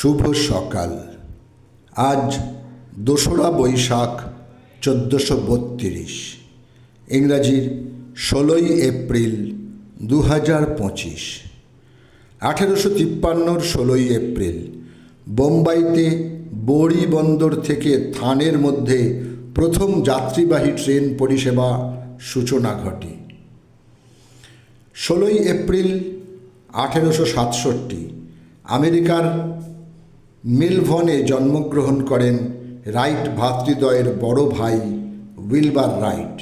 শুভ সকাল। আজ দোসরা বৈশাখ চোদ্দোশো বত্রিশ। ইংরাজির ষোলোই এপ্রিল দু হাজার পঁচিশ। আঠেরোশো তিপ্পান্নর ষোলোই এপ্রিল। বোম্বাইতে বড়ি বন্দর থেকে থানের মধ্যে প্রথম যাত্রীবাহী ট্রেন পরিষেবা সূচনা ঘটে। ষোলোই এপ্রিল আঠেরোশো সাতষট্টি। আমেরিকার মেলভনে জন্মগ্রহণ করেন রাইট ভ্রাতৃদ্বয়ের বড় ভাই উইলবার রাইট।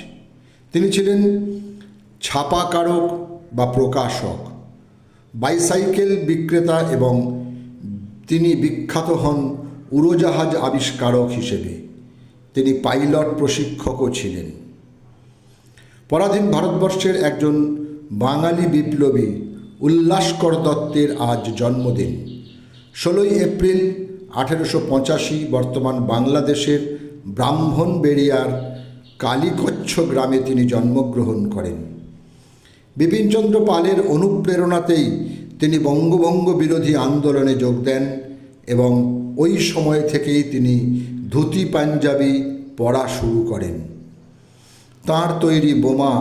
তিনি ছিলেন ছাপাকারক বা প্রকাশক, বাইসাইকেল বিক্রেতা এবং তিনি বিখ্যাত হন উড়োজাহাজ আবিষ্কারক হিসেবে। তিনি পাইলট প্রশিক্ষকও ছিলেন। পরাধীন ভারতবর্ষের একজন বাঙালি বিপ্লবী উল্লাসকর দত্তের আজ জন্মদিন। ষোলোই এপ্রিল আঠেরোশো পঁচাশি বর্তমান বাংলাদেশের ব্রাহ্মণবেড়িয়ার কালীকচ্ছ গ্রামে তিনি জন্মগ্রহণ করেন। বিপিনচন্দ্র পালের অনুপ্রেরণাতেই তিনি বঙ্গভঙ্গ বিরোধী আন্দোলনে যোগ দেন এবং ওই সময় থেকেই তিনি ধুতি পাঞ্জাবি পড়া শুরু করেন। তাঁর তৈরি বোমা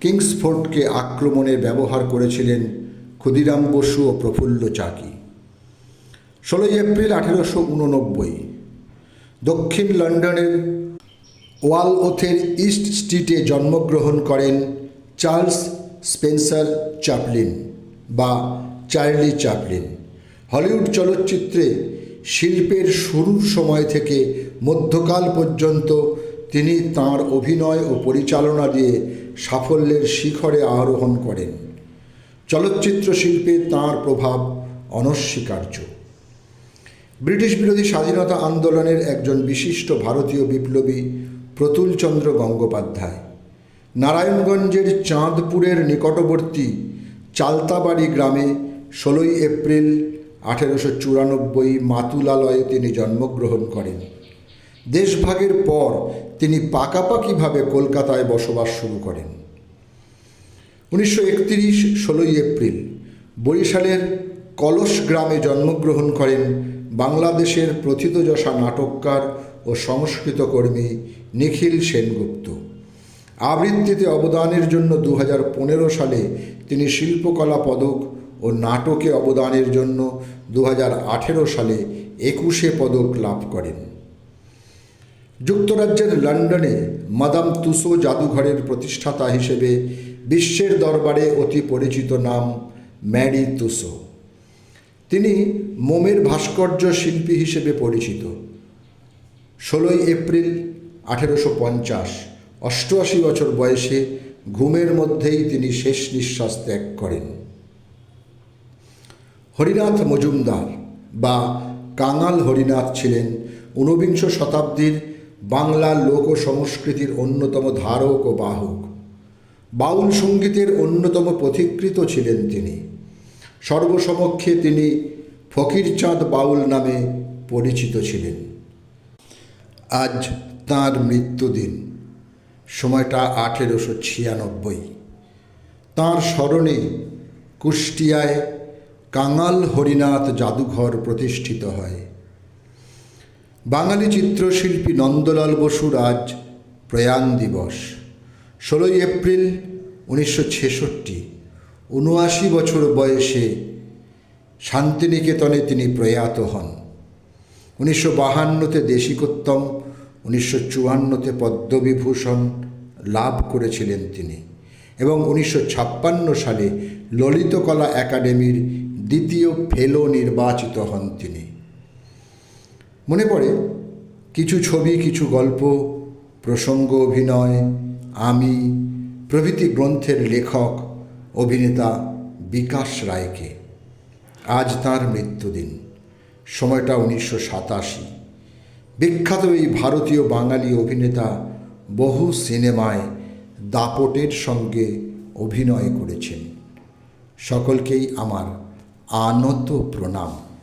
কিংসফোর্ডকে আক্রমণে ব্যবহার করেছিলেন ক্ষুদিরাম বসু ও প্রফুল্ল চাকি। ষোলোই এপ্রিল আঠেরোশো উননব্বই, দক্ষিণ লন্ডনের ওয়াল ওথের ইস্ট স্ট্রিটে জন্মগ্রহণ করেন চার্লস স্পেন্সার চ্যাপলিন বা চার্লি চ্যাপলিন। হলিউড চলচ্চিত্রে শিল্পের শুরুর সময় থেকে মধ্যকাল পর্যন্ত তিনি তাঁর অভিনয় ও পরিচালনা দিয়ে সাফল্যের শিখরে আরোহণ করেন। চলচ্চিত্র শিল্পে তাঁর প্রভাব অনস্বীকার্য। ব্রিটিশ বিরোধী স্বাধীনতা আন্দোলনের একজন বিশিষ্ট ভারতীয় বিপ্লবী প্রতুলচন্দ্র গঙ্গোপাধ্যায়। নারায়ণগঞ্জের চাঁদপুরের নিকটবর্তী চালতাবাড়ি গ্রামে ষোলোই এপ্রিল আঠেরোশো চুরানব্বই মাতুলালয়ে তিনি জন্মগ্রহণ করেন। দেশভাগের পর তিনি পাকাপাকিভাবে কলকাতায় বসবাস শুরু করেন। উনিশশো একত্রিশ ষোলোই এপ্রিল বরিশালের কলস গ্রামে জন্মগ্রহণ করেন বাংলাদেশের প্রথিতযশা নাটককার ও সংস্কৃত কর্মী নিখিল সেনগুপ্ত। আবৃত্তিতে অবদানের জন্য দু হাজার পনেরো সালে তিনি শিল্পকলা পদক ও নাটকে অবদানের জন্য দু হাজার আঠেরো সালে একুশে পদক লাভ করেন। যুক্তরাজ্যের লন্ডনে মাদাম তুসো জাদুঘরের প্রতিষ্ঠাতা হিসেবে বিশ্বের দরবারে অতি পরিচিত নাম ম্যারি তুসো। তিনি মোমের ভাস্কর্য শিল্পী হিসেবে পরিচিত। ষোলোই এপ্রিল আঠেরোশো পঞ্চাশ, অষ্টআশি বছর বয়সে ঘুমের মধ্যেই তিনি শেষ নিঃশ্বাস ত্যাগ করেন। হরিনাথ মজুমদার বা কাঙাল হরিনাথ ছিলেন ঊনবিংশ শতাব্দীর বাংলা লোক সংস্কৃতির অন্যতম ধারক ও বাহক। বাউল সঙ্গীতের অন্যতম পথিকৃত ছিলেন তিনি। সর্বসমক্ষে তিনি ফকিরচাঁদ বাউল নামে পরিচিত ছিলেন। আজ তাঁর মৃত্যুদিন, সময়টা আঠেরোশো ছিয়ানব্বই। তাঁর স্মরণে কুষ্টিয়ায় কাঙাল হরিনাথ জাদুঘর প্রতিষ্ঠিত হয়। বাঙালি চিত্রশিল্পী নন্দলাল বসুর আজ প্রয়াণ দিবস, ষোলোই এপ্রিল উনিশশো ছেষট্টি। উনআশি বছর বয়সে শান্তিনিকেতনে তিনি প্রয়াত হন। উনিশশো বাহান্নতে দেশিকোত্তম, উনিশশো চুয়ান্নতে পদ্মবিভূষণ লাভ করেছিলেন তিনি এবং উনিশশো ছাপ্পান্ন সালে ললিতকলা একাডেমির দ্বিতীয় ফেলো নির্বাচিত হন তিনি। মনে পড়ে, কিছু ছবি, কিছু গল্প, প্রসঙ্গ, অভিনয়, আমি, প্রভৃতি গ্রন্থের লেখক অভিনেতা বিকাশ রায়কে। আজ তার মৃত্যুদিন। সময়টা উনিশশো সাতাশি। বিখ্যাত এই ভারতীয় বাঙালি অভিনেতা বহু সিনেমায় দাপটের সঙ্গে অভিনয় করেছেন। সকলকেই আমার আনত প্রণাম।